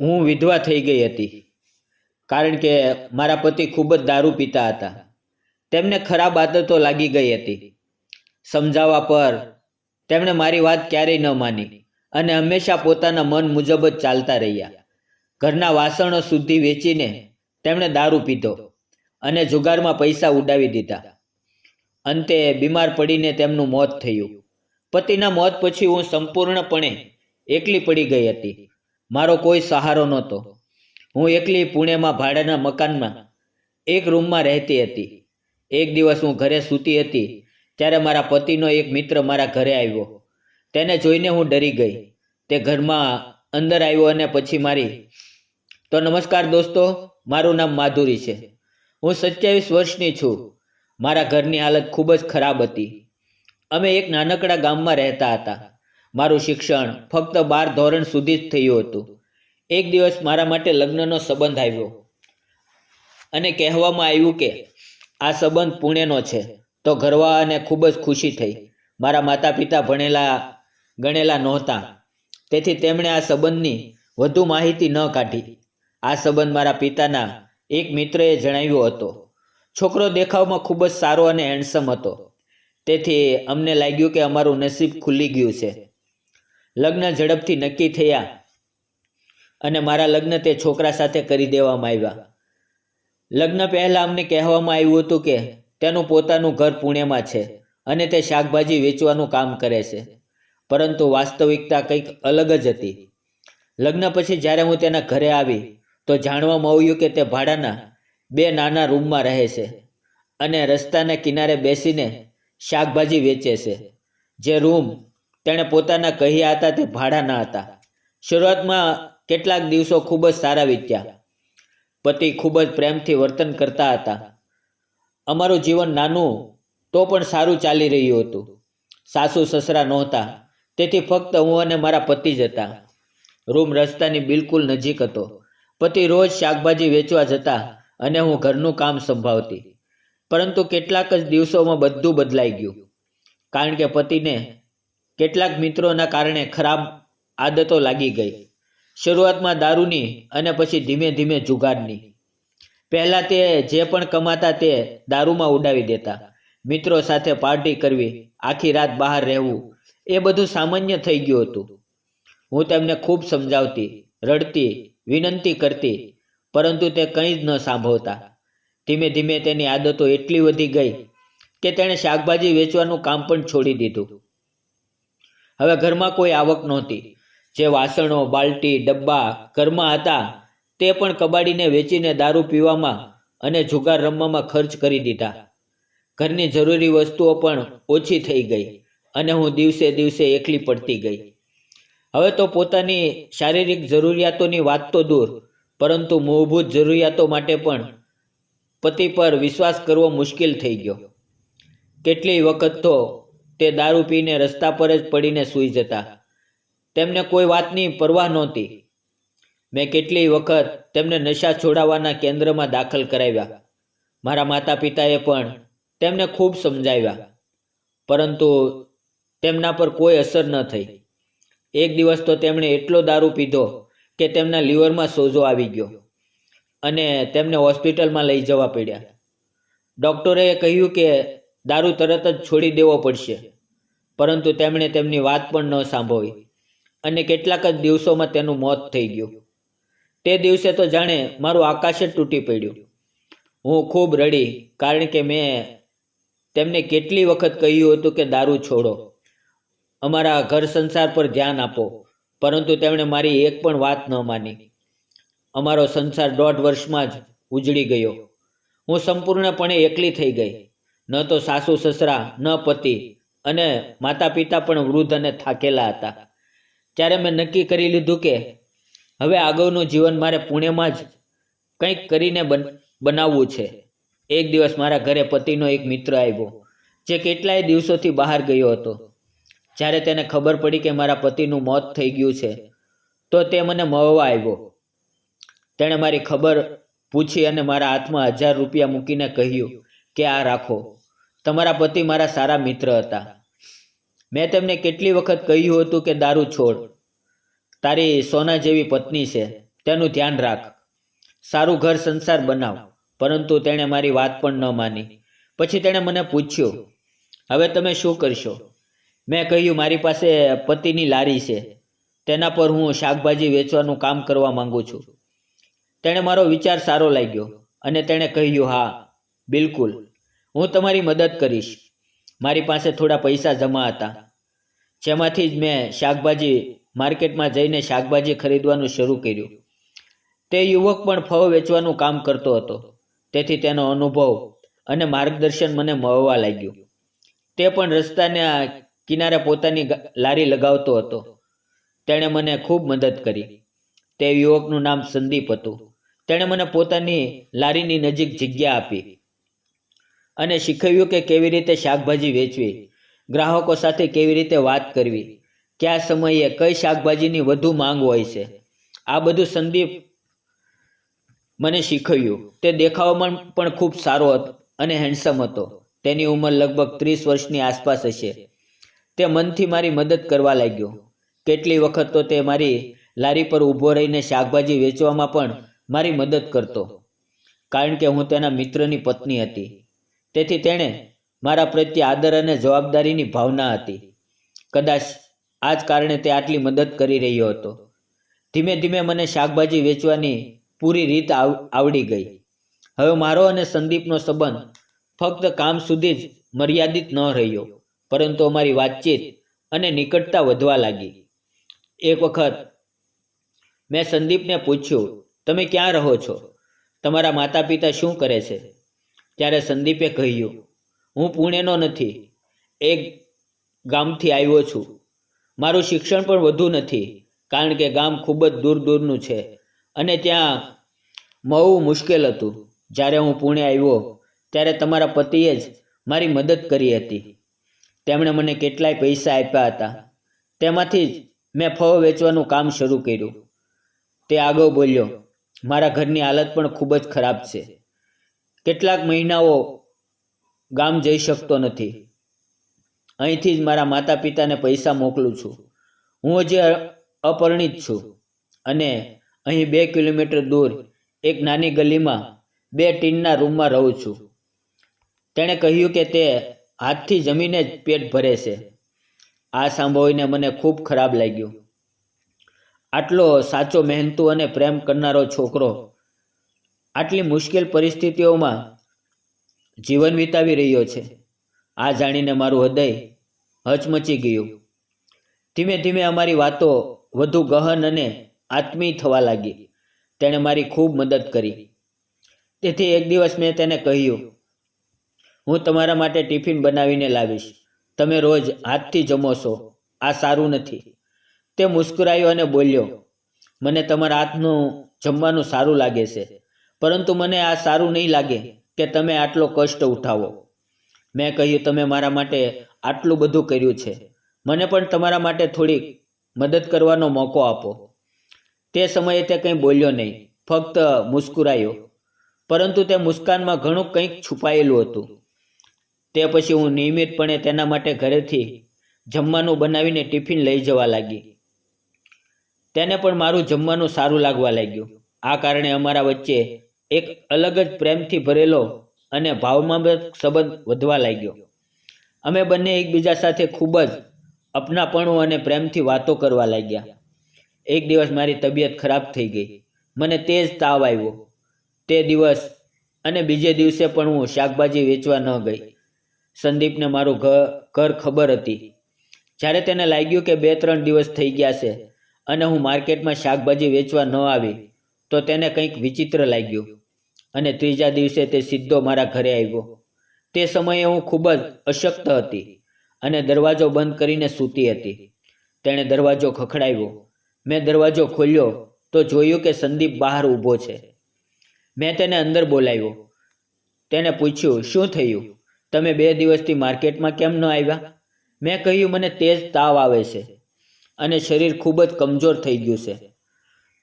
હું વિધવા થઈ ગઈ હતી. કારણ કે મારા પતિ ખૂબ જ દારૂ પીતા હતા. તેમને ખરાબ આદતો લાગી ગઈ હતી. સમજાવવા પર તેમણે મારી વાત ક્યારેય ન માની અને હંમેશા પોતાના મન મુજબ જ ચાલતા રહ્યા. ઘરના વાસણો સુધી વેચીને તેમણે દારૂ પીધો અને જુગારમાં પૈસા ઉડાવી દીધા. અંતે બીમાર પડીને તેમનું મોત થયું. પતિના મોત પછી હું સંપૂર્ણપણે એકલી પડી ગઈ હતી. મારો કોઈ સહારો નહોતો. હું એકલી પુણેમાં ભાડાના મકાનમાં એક રૂમમાં રહેતી હતી. એક દિવસ હું ઘરે સૂતી હતી, ત્યારે મારા પતિનો એક મિત્ર મારા ઘરે આવ્યો. તેને જોઈને હું ડરી ગઈ. તે ઘરમાં અંદર આવ્યો અને પછી મારી, તો નમસ્કાર દોસ્તો, મારું નામ માધુરી છે. હું સત્યાવીસ વર્ષની છું. મારા ઘરની હાલત ખૂબ જ ખરાબ હતી. અમે એક નાનકડા ગામમાં રહેતા હતા. મારું શિક્ષણ ફક્ત બાર ધોરણ સુધી જ થયું હતું. એક દિવસ મારા માટે લગ્નનો સંબંધ આવ્યો. અને કહેવામાં આવ્યું કે, આ સંબંધ પુણેનો છે. તો ઘરવાળાને ખૂબ જ ખુશી થઈ. મારા માતા પિતા ભણેલા, ગણેલા નહોતા. તેથી તેમણે આ સંબંધની વધુ માહિતી ન કાઢી. આ સંબંધ મારા પિતાના એક મિત્રએ જણાવ્યો હતો. છોકરો દેખાવમાં ખૂબ જ સારો અને હેન્ડસમ હતો. તેથી અમને લાગ્યું કે અમારું નસીબ ખુલી ગયું છે. લગ્ન ઝડપથી નક્કી થયા અને મારા લગ્ન તે છોકરા સાથે કરી દેવામાં આવ્યા. લગ્ન પહેલાં અમને કહેવામાં આવ્યું હતું કે તેનું પોતાનું ઘર પુણેમાં છે અને તે શાકભાજી વેચવાનું કામ કરે છે, પરંતુ વાસ્તવિકતા કંઈક અલગ જ હતી. લગ્ન પછી જ્યારે હું તેના ઘરે આવી, તો જાણવામાં આવ્યું કે તે ભાડાના બે નાના રૂમમાં રહે છે અને રસ્તાના કિનારે બેસીને શાકભાજી વેચે છે. જે રૂમ તેણે પોતાના કહ્યા હતા તે ભાડાના હતા. શરૂઆતમાં કેટલાક દિવસો ખૂબ જ સારા વીત્યા. પતિ ખૂબ જ પ્રેમથી વર્તન કરતા હતા. અમારું જીવન નાનું તો પણ સારું ચાલી રહ્યું હતું. સાસુ સસરા નહોતા. તેથી ફક્ત હું અને મારા પતિ જ હતા. રૂમ રસ્તાની બિલકુલ નજીક હતો. પતિ રોજ શાકભાજી વેચવા જતા અને હું ઘરનું કામ સંભાળતી. પરંતુ કેટલાક જ દિવસોમાં બધું બદલાઈ ગયું. કારણ કે પતિને કેટલાક મિત્રોના કારણે ખરાબ આદતો લાગી ગઈ. શરૂઆતમાં દારૂની અને પછી ધીમે ધીમે જુગારની. પહેલાં તે જે પણ કમાતા તે દારૂમાં ઉડાવી દેતા. મિત્રો સાથે પાર્ટી કરવી, આખી રાત બહાર રહેવું, એ બધું સામાન્ય થઈ ગયું હતું. હું તેમને ખૂબ સમજાવતી, રડતી, વિનંતી કરતી, પરંતુ તે કંઈ જ ન સાંભળતા. ધીમે ધીમે તેની આદતો એટલી વધી ગઈ કે તેણે શાકભાજી વેચવાનું કામ પણ છોડી દીધું. હવે ઘરમાં કોઈ આવક નહોતી. જે વાસણો, બાલટી, ડબ્બા ઘરમાં હતા, તે પણ કબાડીને વેચીને દારૂ પીવામાં અને જુગાર રમવામાં ખર્ચ કરી દીધા. ઘરની જરૂરી વસ્તુઓ પણ ઓછી થઈ ગઈ અને હું દિવસે દિવસે એકલી પડતી ગઈ. હવે તો પોતાની શારીરિક જરૂરિયાતોની વાત તો દૂર, પરંતુ મૂળભૂત જરૂરિયાતો માટે પણ પતિ પર વિશ્વાસ કરવો મુશ્કેલ થઈ ગયો. કેટલી વખત તો તે દારૂ પીને રસ્તા પર જ પડીને સૂઈ જતા. તેમને કોઈ વાતની પરવા નહોતી. મેં કેટલી વખત તેમને નશા છોડાવવાના કેન્દ્રમાં દાખલ કરાવ્યા. મારા માતા પિતાએ પણ તેમને ખૂબ સમજાવ્યા. પરંતુ તેમના પર કોઈ અસર ન થઈ. એક દિવસ તો તેમણે એટલો દારૂ પીધો કે તેમના લીવરમાં સોજો આવી ગયો અને તેમને હોસ્પિટલમાં લઈ જવા પડ્યા. ડૉક્ટરે કહ્યું કે દારૂ તરત જ છોડી દેવો પડશે. પરંતુ તેમણે તેમની વાત પણ ન સાંભળી અને કેટલાક જ દિવસોમાં તેનું મોત થઈ ગયું. તે દિવસે તો જાણે મારું આકાશ જ તૂટી પડ્યું. હું ખૂબ રડી કારણ કે મેં તેમને કેટલી વખત કહ્યું હતું કે દારૂ છોડો. અમારા ઘર સંસાર પર ધ્યાન આપો. પરંતુ તેમણે મારી એક પણ વાત ન માની. અમારો સંસાર દોઢ વર્ષમાં જ ઉજળી ગયો. હું સંપૂર્ણપણે એકલી થઈ ગઈ. ન તો સાસુ સસરા, ન પતિ અને માતા પિતા પણ વૃદ્ધ અને થાકેલા હતા. ત્યારે મેં નક્કી કરી લીધું કે હવે આગળનું જીવન મારે પુણેમાં જ કંઈક કરીને બન, બનાવવું છે. એક દિવસ મારા ઘરે પતિનો એક મિત્ર આવ્યો, જે કેટલાય દિવસોથી બહાર ગયો હતો. જ્યારે તેને ખબર પડી કે મારા પતિનું મોત થઈ ગયું છે, તો તે મને મળવા આવ્યો. તેણે મારી ખબર પૂછી અને મારા હાથમાં હજાર રૂપિયા મૂકીને કહ્યું કે આ રાખો. તમારા પતિ મારા સારા મિત્ર હતા. મેં તેમને કેટલી વખત કહ્યું હતું કે, દારૂ છોડ. તારી સોના જેવી પત્ની છે. તેનું ધ્યાન રાખ. સારું ઘર સંસાર બનાવ. પરંતુ તેણે મારી વાત પણ ન માની. પછી તેણે મને પૂછ્યું, હવે તમે શું કરશો? મેં કહ્યું, મારી પાસે પતિની લારી છે. તેના પર હું શાકભાજી વેચવાનું કામ કરવા માંગુ છું. તેણે મારો વિચાર સારો લાગ્યો અને તેણે કહ્યું, હા, બિલકુલ. હું તમારી મદદ કરીશ. મારી પાસે થોડા પૈસા જમા હતા. જેમાંથી જ મેં શાકભાજી માર્કેટમાં જઈને શાકભાજી ખરીદવાનું શરૂ કર્યું. તે યુવક પણ ફળ વેચવાનું કામ કરતો હતો. તેથી તેનો અનુભવ અને માર્ગદર્શન મને મળવા લાગ્યું. તે પણ રસ્તાના કિનારે પોતાની લારી લગાવતો હતો. તેણે મને ખૂબ મદદ કરી. તે યુવકનું નામ સંદીપ હતું. તેણે મને પોતાની લારીની નજીક જગ્યા આપી. અને શીખવ્યું કે કેવી રીતે શાકભાજી વેચવી. ગ્રાહકો સાથે કેવી રીતે વાત કરવી. કયા સમયે કઈ શાકભાજીની વધુ માંગ હોય છે. આ બધું સંદીપ મને શીખવ્યું. તે દેખાવમાં પણ ખૂબ સારો હતો, અને હેન્ડસમ હતો. તેની ઉંમર લગભગ ત્રીસ વર્ષની આસપાસ હશે. તે મનથી મારી મદદ કરવા લાગ્યો. કેટલી વખત તો તે મારી લારી પર ઊભો રહીને શાકભાજી વેચવામાં પણ મારી મદદ કરતો. કારણ કે હું તેના મિત્રની પત્ની હતી. તેથી તેણે મારા પ્રત્યે આદર અને જવાબદારીની ભાવના હતી. કદાચ આ જ કારણે તે આટલી મદદ કરી રહ્યો હતો. ધીમે ધીમે મને શાકભાજી વેચવાની પૂરી રીત આવ- આવડી ગઈ. હવે મારો અને સંદીપનો સંબંધ ફક્ત કામ સુધી જ મર્યાદિત ન રહ્યો, પરંતુ અમારી વાતચીત અને નિકટતા વધવા લાગી. એક વખત મેં સંદીપને પૂછ્યું, તમે ક્યાં રહો છો? તમારા માતા પિતા શું કરે છે? ત્યારે સંદીપે કહ્યું, હું પુણેનો નથી, એક ગામથી આવ્યો છું. મારું શિક્ષણ પણ વધુ નથી, કારણ કે ગામ ખૂબ જ દૂર દૂરનું છે અને ત્યાં મળવું મુશ્કેલ હતું. જ્યારે હું પુણે આવ્યો, ત્યારે તમારા પતિએ જ મારી મદદ કરી હતી. તેમણે મને કેટલાય પૈસા આપ્યા હતા. તેમાંથી જ મેં ફળ વેચવાનું કામ શરૂ કર્યું. તે આગળ બોલ્યો, મારા ઘરની હાલત પણ ખૂબ જ ખરાબ છે. કેટલાક મહિનાઓ ગામ જઈ શકતો નથી. અહીંથી જ મારા માતા પિતાને પૈસા મોકલું છું. હું હજી અપરિણિત છું અને અહીં બે કિલોમીટર દૂર એક નાની ગલીમાં બે ટીનના રૂમમાં રહું છું. તેણે કહ્યું કે તે હાથથી જમીને જ પેટ ભરે છે. આ સાંભળીને મને ખૂબ ખરાબ લાગ્યું. આટલો સાચો મહેનતુ અને પ્રેમ કરનારો છોકરો આટલી મુશ્કેલ પરિસ્થિતિઓમાં જીવન વિતાવી રહ્યો છે. આ જાણીને મારું હૃદય હચમચી ગયું. ધીમે ધીમે અમારી વાતો વધુ ગહન અને આત્મીય થવા લાગી. તેણે મારી ખૂબ મદદ કરી. તેથી એક દિવસ મેં તેને કહ્યું, હું તમારા માટે ટિફિન બનાવીને લાવીશ. તમે રોજ હાથથી જમો છો. આ સારું નથી. તે મુસ્કુરાયો અને બોલ્યો, મને તમારા હાથનું જમવાનું સારું લાગે છે. પરંતુ મને આ સારું નહીં લાગે કે તમે આટલો કષ્ટ ઉઠાવો. મેં કહ્યું, તમે મારા માટે આટલું બધું કર્યું છે. મને પણ તમારા માટે થોડીક મદદ કરવાનો મોકો આપો. તે સમયે તે કંઈ બોલ્યો નહીં, ફક્ત મુસ્કુરાયો. પરંતુ તે મુસ્કાનમાં ઘણું કંઈક છુપાયેલું હતું. તે પછી હું નિયમિતપણે તેના માટે ઘરેથી જમવાનું બનાવીને ટિફિન લઈ જવા લાગી. તેને પણ મારું જમવાનું સારું લાગવા લાગ્યું. આ કારણે અમારા વચ્ચે એક અલગ જ પ્રેમથી ભરેલો અને ભાવમાં સંબંધ વધવા લાગ્યો. અમે બંને એકબીજા સાથે ખૂબ જ અપનાપણું અને પ્રેમથી વાતો કરવા લાગ્યા. એક દિવસ મારી તબિયત ખરાબ થઈ ગઈ. મને તે જ તાવ આવ્યો. તે દિવસ અને બીજે દિવસે પણ હું શાકભાજી વેચવા ન ગઈ. સંદીપને મારું ઘર ઘર ખબર હતી. જ્યારે તેને લાગ્યું કે બે ત્રણ દિવસ થઈ ગયા છે અને હું માર્કેટમાં શાકભાજી વેચવા ન આવી, તો તેને કંઈક વિચિત્ર લાગ્યું. અને ત્રીજા દિવસે તે સીધો મારા ઘરે આવ્યો. તે સમયે હું ખૂબ જ અશક્ત હતી અને દરવાજો બંધ કરીને સૂતી હતી. તેણે દરવાજો ખખડાવ્યો. મેં દરવાજો ખોલ્યો તો જોયું કે સંદીપ બહાર ઊભો છે. મેં તેને અંદર બોલાવ્યો. તેણે પૂછ્યું, શું થયું? તમે બે દિવસથી માર્કેટમાં કેમ ન આવ્યા? મેં કહ્યું, મને તેજ તાવ આવે છે અને શરીર ખૂબ જ કમજોર થઈ ગયું છે.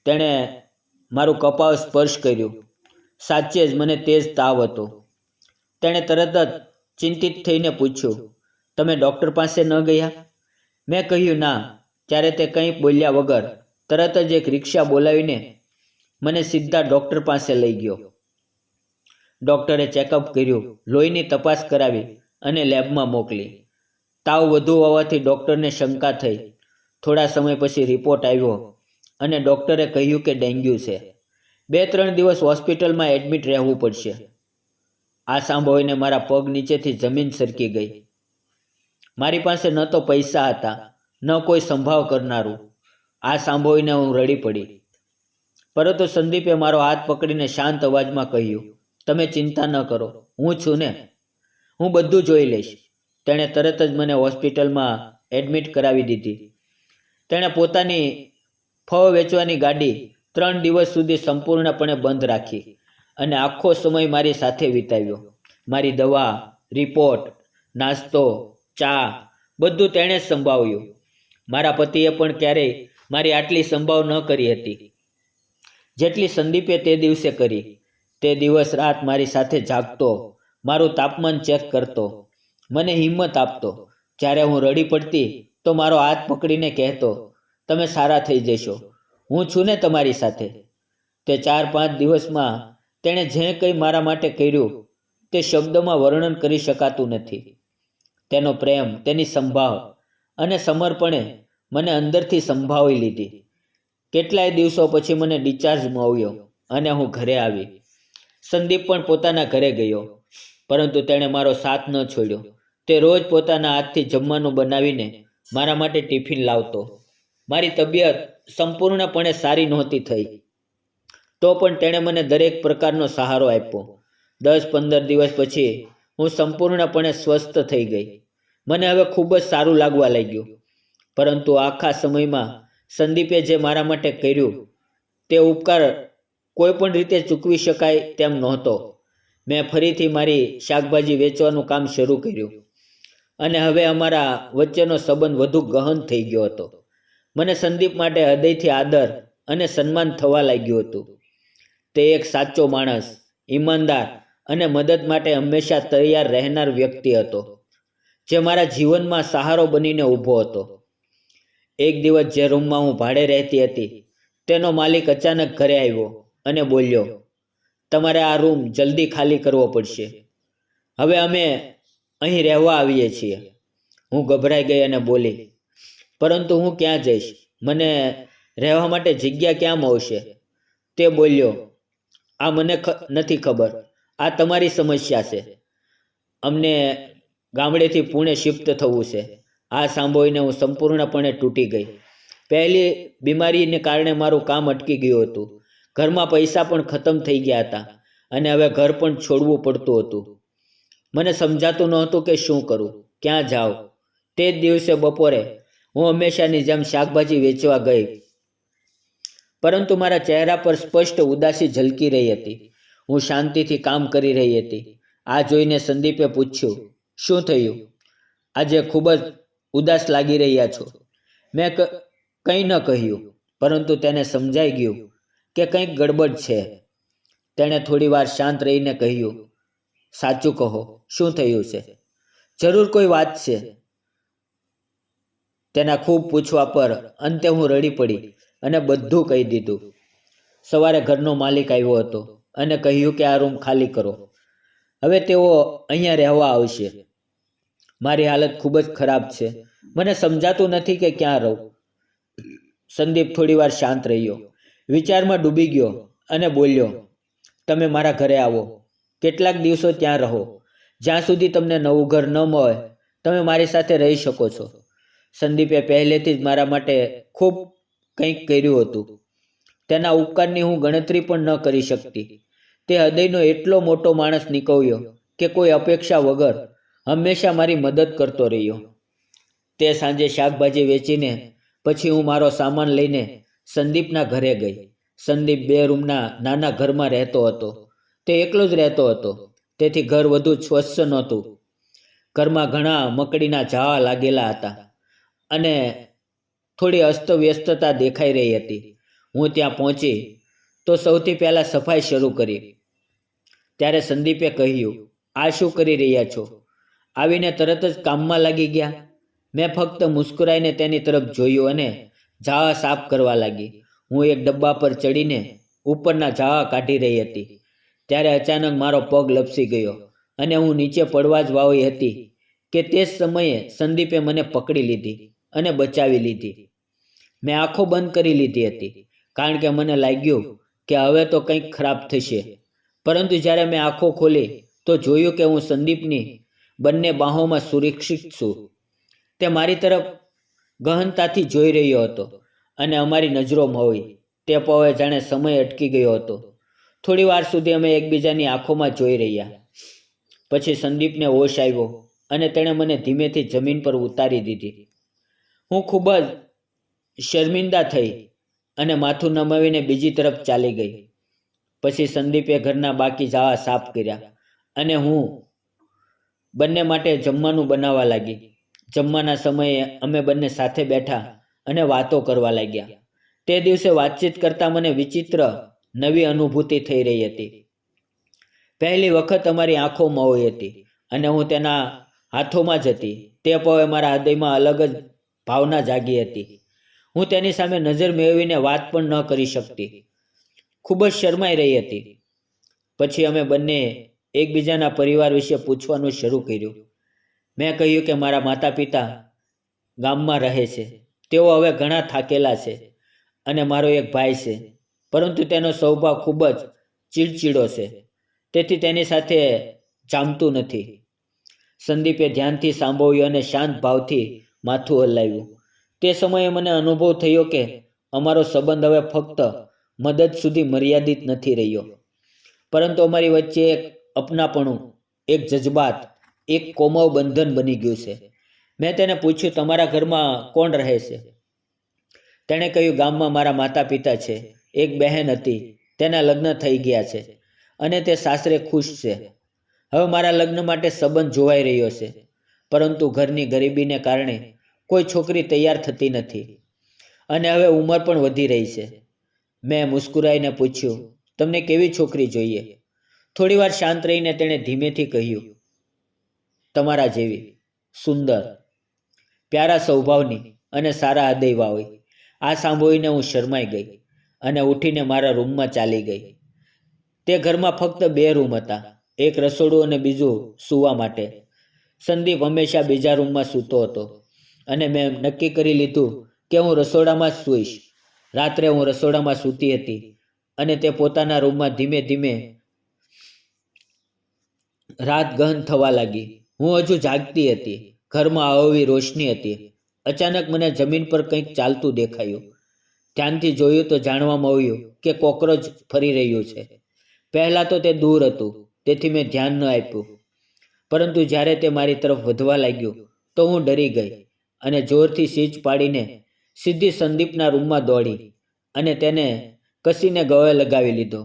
તેણે મારું કપાળ સ્પર્શ કર્યું. સાચે જ મને તેજ તાવ હતો. તેણે તરત જ ચિંતિત થઈને પૂછ્યું, તમે ડૉક્ટર પાસે ન ગયા? મેં કહ્યું, ના. ત્યારે તે કંઈ બોલ્યા વગર તરત જ એક રિક્ષા બોલાવીને મને સીધા ડૉક્ટર પાસે લઈ ગયો. ડૉક્ટરે ચેકઅપ કર્યું, લોહીની તપાસ કરાવી અને લેબમાં મોકલી. તાવ વધુ હોવાથી ડૉક્ટરને શંકા થઈ. થોડા સમય પછી રિપોર્ટ આવ્યો અને ડૉક્ટરે કહ્યું કે ડેન્ગ્યુ છે. બે ત્રણ દિવસ હોસ્પિટલમાં એડમિટ રહેવું પડશે. આ સાંભળીને મારા પગ નીચેથી જમીન સરકી ગઈ. મારી પાસે ન તો પૈસા હતા, ન કોઈ સંભાવ કરનારું. આ સાંભળીને હું રડી પડી. પરંતુ સંદીપે મારો હાથ પકડીને શાંત અવાજમાં કહ્યું, તમે ચિંતા ન કરો, હું છું ને. હું બધું જોઈ લઈશ. તેણે તરત જ મને હોસ્પિટલમાં એડમિટ કરાવી દીધી. તેણે પોતાની ફળ વેચવાની ગાડી ત્રણ દિવસ સુધી સંપૂર્ણપણે બંધ રાખી અને આખો સમય મારી સાથે વિતાવ્યો. મારી દવા, રિપોર્ટ, નાસ્તો, ચા બધું તેણે જ સંભાવ્યું મારા પતિએ પણ ક્યારેય મારી આટલી સંભાવ ન કરી હતી. જેટલી સંદીપે તે દિવસે કરી, તે દિવસ રાત મારી સાથે જાગતો, મારું તાપમાન ચેક કરતો, મને હિંમત આપતો. જ્યારે હું રડી પડતી તો મારો હાથ પકડીને કહેતો, તમે સારા થઈ જશો. હું છું ને તમારી સાથે. તે ચાર પાંચ દિવસમાં તેણે જે કંઈ મારા માટે કર્યું, તે શબ્દોમાં વર્ણન કરી શકાતું નથી. તેનો પ્રેમ, તેની સંભાવ અને સમર્પણે મને અંદરથી સંભાળી લીધી. કેટલાય દિવસો પછી મને ડિસ્ચાર્જ મળ્યો અને હું ઘરે આવી. સંદીપ પણ પોતાના ઘરે ગયો, પરંતુ તેણે મારો સાથ ન છોડ્યો. તે રોજ પોતાના હાથથી જમવાનું બનાવીને મારા માટે ટિફિન લાવતો. મારી તબિયત સંપૂર્ણપણે સારી નહોતી થઈ. તો પણ તેણે મને દરેક પ્રકારનો સહારો આપ્યો. દસ પંદર દિવસ પછી હું સંપૂર્ણપણે સ્વસ્થ થઈ ગઈ. મને હવે ખૂબ જ સારું લાગવા લાગ્યું. પરંતુ આખા સમયમાં સંદીપે જે મારા માટે કર્યું, તે ઉપકાર કોઈ પણ રીતે ચૂકવી શકાય તેમ નહોતો. મેં ફરીથી મારી શાકભાજી વેચવાનું કામ શરૂ કર્યું. અને હવે અમારા વચ્ચેનો સંબંધ વધુ ગહન થઈ ગયો હતો. મને સંદીપ માટે હૃદયથી આદર અને સન્માન થવા લાગ્યું હતું. તે એક સાચો માણસ, ઈમાનદાર અને મદદ માટે હંમેશા તૈયાર રહેનાર વ્યક્તિ હતો, જે મારા જીવનમાં સહારો બનીને ઊભો હતો. એક દિવસ જે રૂમમાં હું ભાડે રહેતી હતી, તેનો માલિક અચાનક ઘરે આવ્યો અને બોલ્યો, તમારે આ રૂમ જલ્દી ખાલી કરવો પડશે. હવે અમે અહીં રહેવા આવીએ છીએ. હું ગભરાઈ ગઈ અને બોલી પરંતુ હું ક્યાં જઈશ? મને રહેવા માટે જગ્યા ક્યાં મળશે? તે બોલ્યો, આ મને નથી ખબર. આ તમારી સમસ્યા છે. અમને ગામડેથી પુણે શિફ્ટ થવું છે. આ સાંભળીને હું સંપૂર્ણપણે તૂટી ગઈ. પહેલી બીમારીને કારણે મારું કામ અટકી ગયું હતું. ઘરમાં પૈસા પણ ખતમ થઈ ગયા હતા અને હવે ઘર પણ છોડવું પડતું હતું. મને સમજાતું નહોતું કે શું કરું, ક્યાં જાઉં. તે જ દિવસે બપોરે હું હંમેશાની જેમ શાકભાજી વેચવા ગઈ. પરંતુ મારા ચહેરા પર સ્પષ્ટ ઉદાસી ઝલકી રહી હતી. હું શાંતિથી કામ કરી રહી હતી. આ જોઈને સંદીપે પૂછ્યું, શું થયું? આજે ખૂબ જ ઉદાસ લાગી રહ્યા છો. મેં કંઈ ન કહ્યું, પરંતુ તેને સમજાઈ ગયું કે કંઈક ગડબડ છે. તેણે થોડીવાર શાંત રહીને કહ્યું, સાચું કહો, શું થયું છે? જરૂર કોઈ વાત છે. તેના ખૂબ પૂછવા પર અંતે હું રડી પડી અને બધું કહી દીધું. સવારે ઘરનો માલિક આવ્યો હતો અને કહ્યું કે આ રૂમ ખાલી કરો. હવે તેઓ અહીંયા રહેવા આવશે. મારી હાલત ખૂબ જ ખરાબ છે. મને સમજાતું નથી કે ક્યાં રહું. સંદીપ થોડીવાર શાંત રહ્યો. વિચારમાં ડૂબી ગયો અને બોલ્યો, તમે મારા ઘરે આવો. કેટલાક દિવસો ત્યાં રહો. જ્યાં સુધી તમને નવું ઘર ન મળે, તમે મારી સાથે રહી શકો છો. સંદીપે પહેલેથી જ મારા માટે ખૂબ કંઈક કર્યું હતું. તેના ઉપકારની હું ગણતરી પણ ન કરી શકતી. તે હૃદયનો એટલો મોટો માણસ નીકળ્યો કે કોઈ અપેક્ષા વગર હંમેશા મારી મદદ કરતો રહ્યો. તે સાંજે શાકભાજી વેચીને પછી હું મારો સામાન લઈને સંદીપના ઘરે ગઈ. સંદીપ બે રૂમના નાના ઘરમાં રહેતો હતો. તે એકલો જ રહેતો હતો. તેથી ઘર વધુ સ્વચ્છ નહોતું. ઘરમાં ઘણા મકડીના ઝાવા લાગેલા હતા. અને થોડી અસ્તવ્યસ્તતા દેખાઈ રહી હતી. હું ત્યાં પહોંચી તો સૌથી પહેલાં સફાઈ શરૂ કરી. ત્યારે સંદીપે કહ્યું, આ શું કરી રહ્યા છો? આવીને તરત જ કામમાં લાગી ગયા. મેં ફક્ત મુસ્કુરાઈને તેની તરફ જોયું અને ઝાવા સાફ કરવા લાગી. હું એક ડબ્બા પર ચડીને ઉપરના ઝાવા કાઢી રહી હતી. ત્યારે અચાનક મારો પગ લપસી ગયો અને હું નીચે પડવા જ વાવી હતી કે તે જ સમયે સંદીપે મને પકડી લીધી. અને બચાવી લીધી. મેં આંખો બંધ કરી લીધી હતી. કારણ કે મને લાગ્યું કે હવે તો કંઈક ખરાબ થશે. પરંતુ જ્યારે મેં આંખો ખોલી તો જોયું કે હું સંદીપની બંને બાહોમાં સુરક્ષિત છું. તે મારી તરફ ગહનતાથી જોઈ રહ્યો હતો અને અમારી નજરો મળી તે પવે જાણે સમય અટકી ગયો હતો. થોડી વાર સુધી અમે એકબીજાની આંખોમાં જોઈ રહ્યા. પછી સંદીપને હોશ આવ્યો અને તેણે મને ધીમેથી જમીન પર ઉતારી દીધી. હું ખૂબ જ શર્મિંદા થઈ અને માથું નમાવીને બીજી તરફ ચાલી ગઈ. પછી સંદીપે ઘરના બાકી જાવા સાફ કર્યા અને હું બંને માટે જમવાનું બનાવવા લાગી. જમવાના સમયે અમે બંને સાથે બેઠા અને વાતો કરવા લાગ્યા. તે દિવસે વાતચીત કરતાં મને વિચિત્ર નવી અનુભૂતિ થઈ રહી હતી. પહેલી વખત અમારી આંખો મોઈ હતી અને હું તેના હાથોમાં જ હતી. તે પવે મારા હૃદયમાં અલગ જ ભાવના જાગી હતી. હું તેની સામે નજર મેળવીને વાત પણ ન કરી શકતી. ખૂબ જ શરમાઈ રહી હતી. પછી અમે બંને એકબીજાના પરિવાર વિશે પૂછવાનું શરૂ કર્યું. મેં કહ્યું કે મારા માતા પિતા ગામમાં રહે છે. તેઓ હવે ઘણા થાકેલા છે અને મારો એક ભાઈ છે. પરંતુ તેનો સ્વભાવ ખૂબ જ ચીડચીડો છે. તેથી તેની સાથે જામતું નથી. સંદીપે ધ્યાનથી સાંભળ્યું અને શાંત ભાવથી માથું હલાવ્યું. તે સમયે મને અનુભવ થયો કે અમારો સંબંધ હવે ફક્ત મદદ સુધી મર્યાદિત નથી રહ્યો. પરંતુ અમારી વચ્ચે એક અપનાપણું, એક જજબાત, એક કોમવ બંધન બની ગયું છે. મેં તેને પૂછ્યું, તમારા ઘરમાં કોણ રહે છે? તેણે કહ્યું, ગામમાં મારા માતા પિતા છે. એક બહેન હતી. તેના લગ્ન થઈ ગયા છે અને તે સાસરે ખુશ છે. હવે મારા લગ્ન માટે સંબંધ જોવાઈ રહ્યો છે. પરંતુ ઘરની ગરીબીને કારણે કોઈ છોકરી તૈયાર થતી નથી. અને હવે ઉંમર પણ વધી રહી છે. મેં મુસ્કુરાઈને પૂછ્યું, તમને કેવી છોકરી જોઈએ? થોડીવાર શાંત રહીને તેણે ધીમેથી કહ્યું, તમારા જેવી, સુંદર, પ્યારા સ્વભાવની અને સારા હૃદયવાળી આ સાંભળીને હું શરમાઈ ગઈ અને ઉઠીને મારા રૂમમાં ચાલી ગઈ. તે ઘરમાં ફક્ત બે રૂમ હતા, એક રસોડું અને બીજું સૂવા માટે. સંદીપ હંમેશા બીજા રૂમમાં સૂતો હતો. અને મેં નક્કી કરી લીધું કે હું રસોડામાં જ સૂઈશ. રાત્રે હું રસોડામાં સૂતી હતી અને તે પોતાના રૂમમાં ધીમે ધીમે રાત ગહન થવા લાગી. હું હજુ જાગતી હતી. ઘરમાં આવવી રોશની હતી. અચાનક મને જમીન પર કંઈક ચાલતું દેખાયું. ધ્યાનથી જોયું તો જાણવામાં આવ્યું કે કોકરોચ ફરી રહ્યું છે. પહેલાં તો તે દૂર હતું, તેથી મેં ધ્યાન ન આપ્યું. પરંતુ જ્યારે તે મારી તરફ વધવા લાગ્યું, તો હું ડરી ગઈ. અને જોરથી સીચ પાડીને સીધી સંદીપના રૂમમાં દોડી અને તેને કસીને ગળે લગાવી લીધો.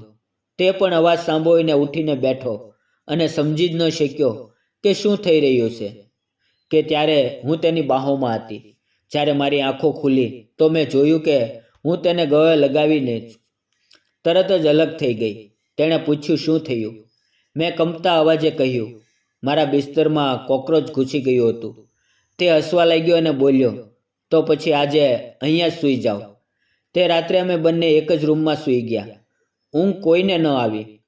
તે પણ અવાજ સાંભળીને ઉઠીને બેઠો અને સમજી જ ન શક્યો કે શું થઈ રહ્યું છે, કે ત્યારે હું તેની બાહોમાં હતી. જ્યારે મારી આંખો ખુલી તો મેં જોયું કે હું તેને ગળે લગાવીને તરત જ અલગ થઈ ગઈ. તેણે પૂછ્યું, શું થયું? મેં કંપતા અવાજે કહ્યું, મારા બિસ્તરમાં કોકરોચ ઘૂસી ગયું હતું. તે હસવા લાગ્યો અને બોલ્યો, તો પછી આજે અહીંયા જ સૂઈ જાઓ. તે રાત્રે અમે બંને એક જ રૂમમાં સૂઈ ગયા. ઊંઘ કોઈને ન આવી.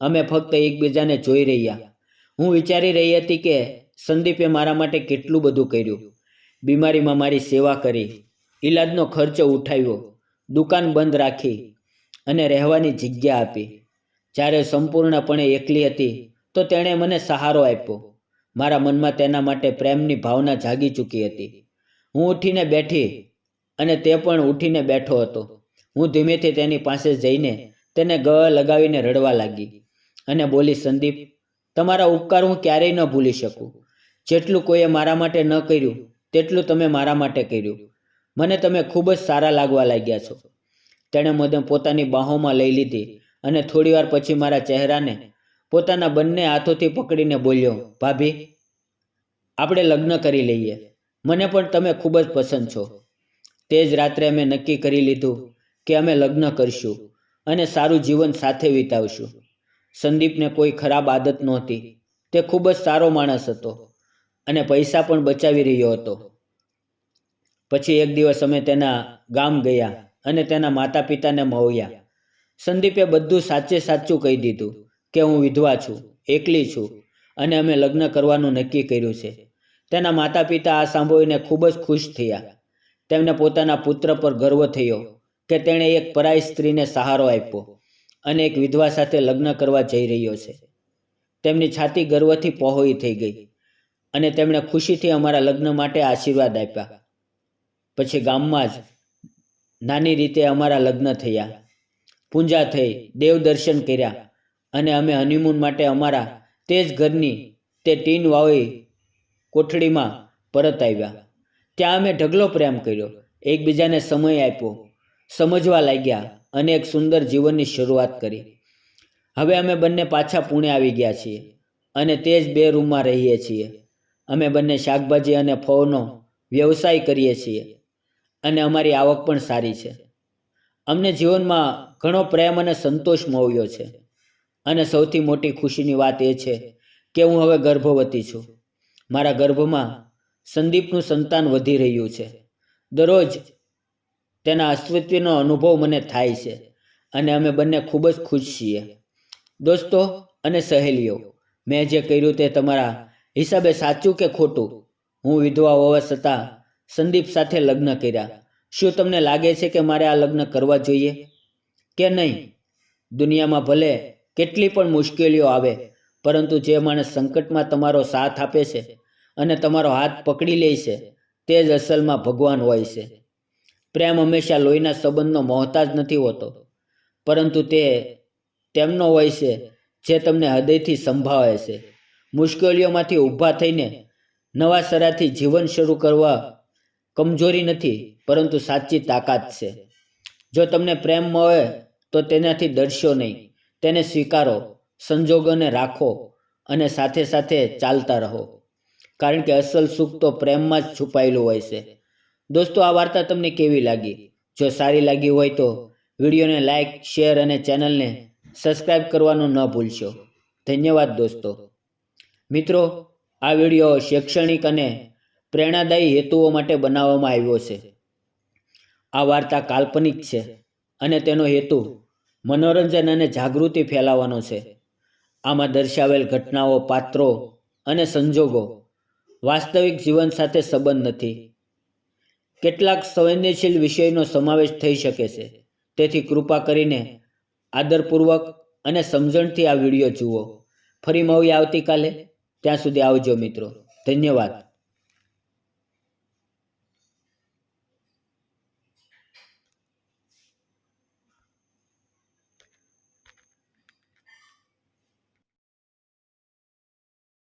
અમે ફક્ત એકબીજાને જોઈ રહ્યા. હું વિચારી રહી હતી કે સંદીપે મારા માટે કેટલું બધું કર્યું. બીમારીમાં મારી સેવા કરી. ઈલાજનો ખર્ચ ઉઠાવ્યો. દુકાન બંધ રાખી અને રહેવાની જગ્યા આપી. જ્યારે સંપૂર્ણપણે એકલી હતી, તો તેણે મને સહારો આપ્યો. મારા મનમાં તેના માટે પ્રેમની ભાવના જાગી ચૂકી હતી. હું ઉઠીને બેઠી અને તે પણ ઉઠીને બેઠો હતો. હું ધીમેથી તેની પાસે જઈને તેને ગ લગાવીને રડવા લાગી અને બોલી, સંદીપ, તમારા ઉપકાર હું ક્યારેય ન ભૂલી શકું. જેટલું કોઈએ મારા માટે ન કર્યું, તેટલું તમે મારા માટે કર્યું. મને તમે ખૂબ જ સારા લાગવા લાગ્યા છો. તેણે મને પોતાની બાહોમાં લઈ લીધી અને થોડીવાર પછી મારા ચહેરાને પોતાના બંને હાથોથી પકડીને બોલ્યો, ભાભી, આપણે લગ્ન કરી લઈએ. મને પણ તમે ખૂબ જ પસંદ છો. તે જ રાત્રે અમે નક્કી કરી લીધું કે અમે લગ્ન કરીશું અને સારું જીવન સાથે વિતાવશું. સંદીપને કોઈ ખરાબ આદત નહોતી. તે ખૂબ જ સારો માણસ હતો અને પૈસા પણ બચાવી રહ્યો હતો. પછી એક દિવસ અમે તેના ગામ ગયા અને તેના માતા પિતાને મળ્યા. સંદીપે બધું સાચે સાચું કહી દીધું. કે હું વિધવા છું, એકલી છું અને અમે લગ્ન કરવાનું નક્કી કર્યું છે. તેના માતા પિતા આ સાંભળીને ખૂબ જ ખુશ થયા. તેમને પોતાના પુત્ર પર ગર્વ થયો કે તેણે એક પરાય સ્ત્રીને સહારો આપ્યો અને એક વિધવા સાથે લગ્ન કરવા જઈ રહ્યો છે. તેમની છાતી ગર્વથી પહોળી થઈ ગઈ અને તેમણે ખુશીથી અમારા લગ્ન માટે આશીર્વાદ આપ્યા. પછી ગામમાં જ નાની રીતે અમારા લગ્ન થયા. પૂજા થઈ દેવ દર્શન કર્યા. અને અમે હનીમૂન માટે અમારા તે જ ઘરની તે ટીન વાવી કોઠડીમાં પરત આવ્યા. ત્યાં અમે ઢગલો પ્રેમ કર્યો. એકબીજાને સમય આપ્યો, સમજવા લાગ્યા અને એક સુંદર જીવનની શરૂઆત કરી. હવે અમે બંને પાછા પુણે આવી ગયા છીએ અને તે જ બે રૂમમાં રહીએ છીએ. અમે બંને શાકભાજી અને ફળનો વ્યવસાય કરીએ છીએ અને અમારી આવક પણ સારી છે. અમને જીવનમાં ઘણો પ્રેમ અને સંતોષ મળ્યો છે. અને સૌથી મોટી ખુશીની વાત એ છે કે હું હવે ગર્ભવતી છું. મારા ગર્ભમાં સંદીપનું સંતાન વધી રહ્યું છે. દરરોજ તેના અસ્તિત્વનો અનુભવ મને થાય છે અને અમે બંને ખૂબ જ ખુશ છીએ. દોસ્તો અને સહેલીઓ, મેં જે કર્યું તે તમારા હિસાબે સાચું કે ખોટું? હું વિધવા હોવા છતાં સંદીપ સાથે લગ્ન કર્યા. શું તમને લાગે છે કે મારે આ લગ્ન કરવા જોઈએ? કે નહીં? દુનિયામાં ભલે કેટલી પણ મુશ્કેલીઓ આવે, પરંતુ જે માણસ સંકટમાં તમારો સાથ આપે છે અને તમારો હાથ પકડી લે છે, તે જ અસલમાં ભગવાન હોય છે. પ્રેમ હંમેશા લોહીના સંબંધનો મોહતાજ નથી હોતો, પરંતુ તે તેમનો હોય છે જે તમને હૃદયથી સંભાળે છે. મુશ્કેલીઓમાંથી ઊભા થઈને નવા સરાથી જીવન શરૂ કરવા કમજોરી નથી, પરંતુ સાચી તાકાત છે. જો તમને પ્રેમ મળે, તો તેનાથી ડરશો નહીં. તેને સ્વીકારો, સંજોગોને રાખો અને સાથે સાથે ચાલતા રહો. કારણ કે અસલ સુખ તો પ્રેમમાં જ છુપાયેલું હોય છે. દોસ્તો, આ વાર્તા તમને કેવી લાગી? જો સારી લાગી હોય તો વિડીયોને લાઇક શેર અને ચેનલને સબસ્ક્રાઈબ કરવાનું ન ભૂલશો. ધન્યવાદ દોસ્તો. મિત્રો, આ વીડિયો શૈક્ષણિક અને પ્રેરણાદાયી હેતુઓ માટે બનાવવામાં આવ્યો છે. આ વાર્તા કાલ્પનિક છે અને તેનો હેતુ મનોરંજન અને જાગૃતિ ફેલાવવાનો છે. આમાં દર્શાવેલ ઘટનાઓ, પાત્રો અને સંજોગો વાસ્તવિક જીવન સાથે સંબંધ નથી. કેટલાક સંવેદનશીલ વિષયનો સમાવેશ થઈ શકે છે. તેથી કૃપા કરીને આદરપૂર્વક અને સમજણથી આ વીડિયો જુઓ. ફરી મળીએ આવતીકાલે. ત્યાં સુધી આવજો મિત્રો. ધન્યવાદ.